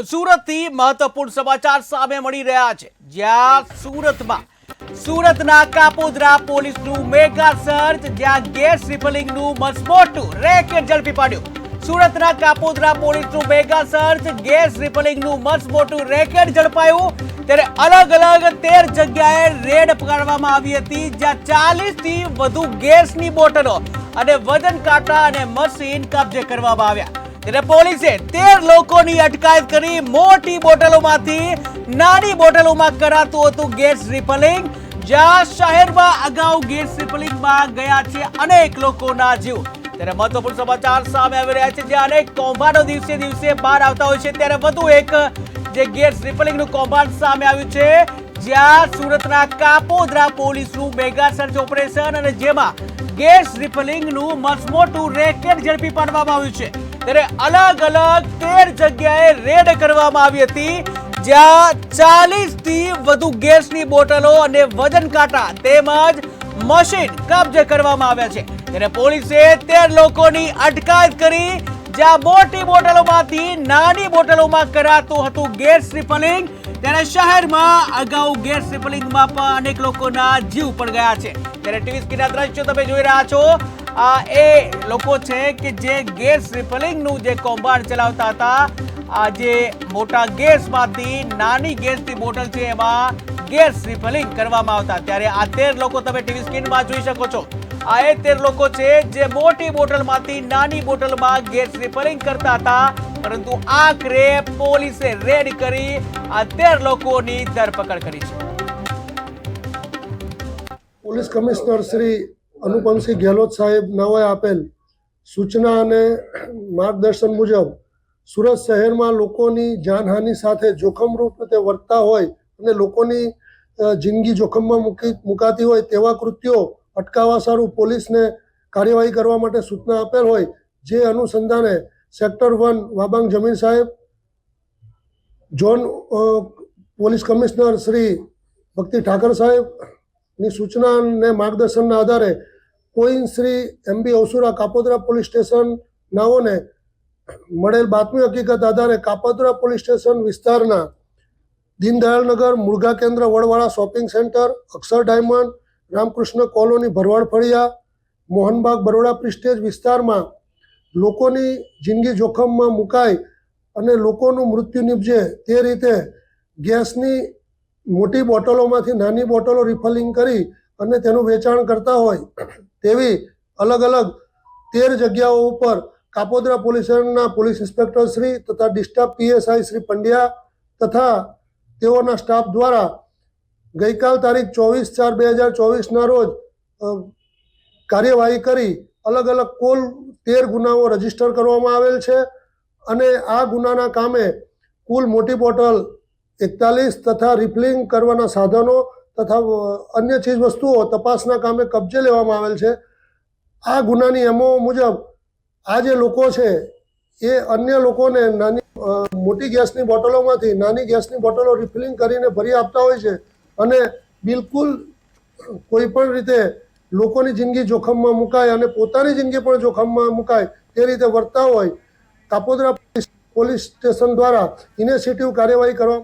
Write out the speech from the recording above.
તો સુરતથી મહત્વપૂર્ણ સમાચાર સામે મળી રહ્યા છે. જ્યાં સુરતમાં, સુરતના કાપોદ્રા પોલીસનું મેગા સર્ચ, જ્યાં ગેસ રિફિલિંગનું મસમોટું રેકેટ ઝડપી પાડ્યું. સુરતના કાપોદ્રા પોલીસનું મેગા સર્ચ, ગેસ રિફિલિંગનું મસમોટું રેકેટ ઝડપાયું. ત્યારે અલગ અલગ તેર જગ્યાએ રેડ પકડવામાં આવી હતી, જ્યાં ચાલીસથી વધુ ગેસની બોટલો અને વજન કાંટા અને મશીન કબજે કરવામાં આવ્યા. ત્યારે પોલીસે તેર લોકોની અટકાયત કરી મોટી બોટલોમાંથી, નાની બોટલોમાં કરાતું હતું ગેસ રિપલિંગ, જ્યાં શહેરમાં અગાઉ ગેસ રિપલિંગમાં ગયા છે અનેક લોકોના જીવ. ત્યારે મહત્વપૂર્ણ સમાચાર સામે આવી રહ્યા છે, જ્યાં અનેક કૌભાંડો દિવસે દિવસે બહાર આવતા હોય છે. ત્યારે વધુ એક જે ગેસ રિપલિંગનું કૌભાંડ સામે આવ્યું છે, જ્યાં સુરતના કાપોદ્રા પોલીસનું મેગા સર્ચ ઓપરેશન અને જેમાં ગેસ રિપલિંગનું મસમોટું રેકેટ ઝડપી પાડવામાં આવ્યું છે. ત્યારે અલગ અલગ તેર જગ્યાએ રેડ કરવામાં આવી હતી, જ્યાં ચાલીસથી વધુ ગેસની બોટલો અને વજન કાંટા તેમજ મશીન કબજે કરવામાં આવ્યા છે. ત્યારે પોલીસે તેર લોકોની અટકાયત કરી, જ્યાં મોટી બોટલોમાંથી નાની બોટલોમાં કરાતું હતું ગેસ રિપલિંગ ત્યારે શહેરમાં અગાઉ ગેસ રિપલિંગમાં પણ અનેક લોકોના જીવ પણ ગયા છે. ત્યારે ટીવી સ્ક્રીનના દ્રશ્યો તમે જોઈ રહ્યા છો. એ લોકો છે કે જે ગેસ રિફિલિંગનું જે કૌભાંડ ચલાવતા હતા, આ જે મોટા ગેસમાંથી નાની ગેસની બોટલ છે એમાં ગેસ રિફલિંગ કરવામાં આવતા. ત્યારે આ તેર લોકો તમે ટીવી સ્ક્રીનમાં જોઈ શકો છો. આ એ તેર લોકો છે જે મોટી બોટલમાંથી નાની બોટલમાં ગેસ રિફલિંગ કરતા હતા, પરંતુ આખરે પોલીસે રેડ કરી આ તેર લોકોની ધરપકડ કરી છે. પોલીસ કમિશનર શ્રી અનુપમસિંહ ગેહલોત સાહેબ નાઓએ આપેલ સૂચના અને માર્ગદર્શન મુજબ સુરત શહેરમાં લોકોની જાનહાનિ સાથે જોખમરૂપ રીતે વર્તતા હોય અને લોકોની જિંદગી જોખમમાં મૂકી, મુકાતી હોય તેવા કૃત્યો અટકાવવા સારું પોલીસને કાર્યવાહી કરવા માટે સૂચના આપેલ હોય જે અનુસંધાને સેક્ટર વન વાબાંગ જમીન સાહેબ ઝોન પોલીસ કમિશનર શ્રી ભક્તિ ઠાકર સાહેબની સૂચના અને માર્ગદર્શનના આધારે coin Shri MB Osura Kapodra police station નાઓને મળેલ બાતમી હકીકત આધારે કાપોદરા પોલીસ સ્ટેશન વિસ્તારના દીનદયાળનગર મુળગા કેન્દ્ર Vadvala shopping centre, Akshar diamond, Ramakrishna colony Bharwad ફળિયા, Mohanbag Baroda prestige વિસ્તારમાં લોકોની જિંદગી જોખમમાં મુકાય અને લોકોનું મૃત્યુ નીપજે તે રીતે ગેસની મોટી બોટલોમાંથી નાની બોટલો રિફલિંગ કરી અને તેનું વેચાણ કરતા હોય, તેવી અલગ અલગ તેર જગ્યાઓ ઉપર કાપોદ્રા પોલીસ સ્ટેશનના પોલીસ ઇન્સ્પેક્ટર શ્રી તથા ડિસ્ટર્બ પીએસઆઈ શ્રી પંડ્યા તથા તેઓના સ્ટાફ દ્વારા ગઈકાલ તારીખ ચોવીસ ચાર બે હજાર ચોવીસના રોજ કાર્યવાહી કરી અલગ અલગ કુલ તેર ગુનાઓ રજિસ્ટર કરવામાં આવેલ છે અને આ ગુનાના કામે કુલ મોટી બોટલ એકતાલીસ તથા રિફિલિંગ કરવાના સાધનો તથા અન્ય ચીજ વસ્તુઓ તપાસના કામે કબજે લેવામાં આવેલ છે. આ ગુનાની એમઓ મુજબ આ જે લોકો છે, એ અન્ય લોકોને નાની મોટી ગેસની બોટલોમાંથી નાની ગેસની બોટલો રિફિલિંગ કરીને ભરી આપતા હોય છે અને બિલકુલ કોઈ પણ રીતે લોકોની જિંદગી જોખમમાં મુકાય અને પોતાની જિંદગી પણ જોખમમાં મુકાય તે રીતે વર્તા હોય, કાપોદરા પોલીસ- સ્ટેશન દ્વારા ઇનિશિયેટિવ કાર્યવાહી કરવા